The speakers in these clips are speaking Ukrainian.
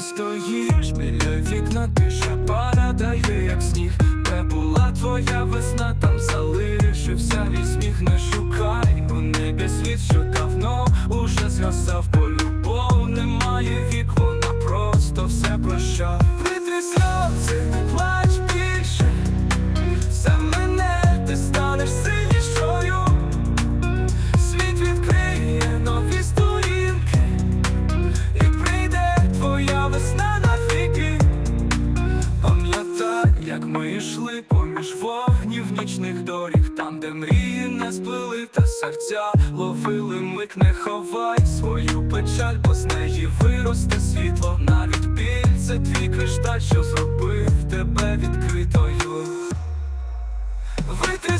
стоїш біля вікна, тиша падає, як сніг, де була твоя весна, там залишився мій сміх, не шукай у небі світ, що давно уже згасав, бо любов немає вік, вона просто все прощав. Витри сльози, йшли поміж вогнів нічних доріг, там, де мрії не сплили, та серця ловили мик, не ховай свою печаль, бо з неї виросте світло, навіть біль це твій кришталь, що зробив тебе відкритою. Витри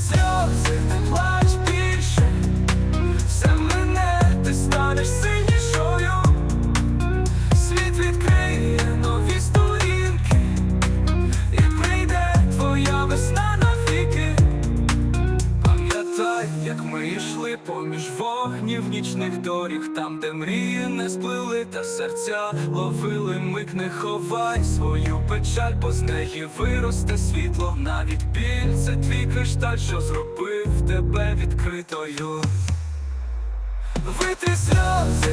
ми поміж вогнів нічних доріг, там, де мрії не сплили, та серця ловили мик, не ховай свою печаль, бо з неї виросте світло, навіть біль це твій кришталь, що зробив тебе відкритою. Витри сльози,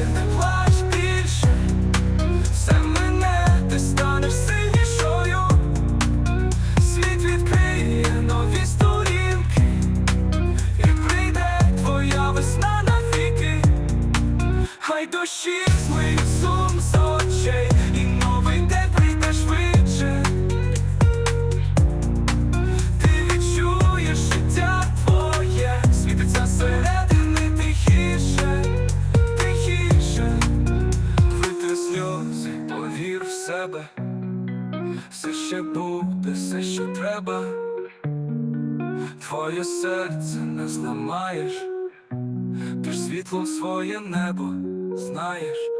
дощі змиють сум з очей, і новий день прийде швидше. Ти відчуєш життя твоє, світиться середини тихіше, тихіше, витри сльози, повір в себе, все ще буде, все, що треба, твоє серце не зламаєш, світло своє небо знаєш.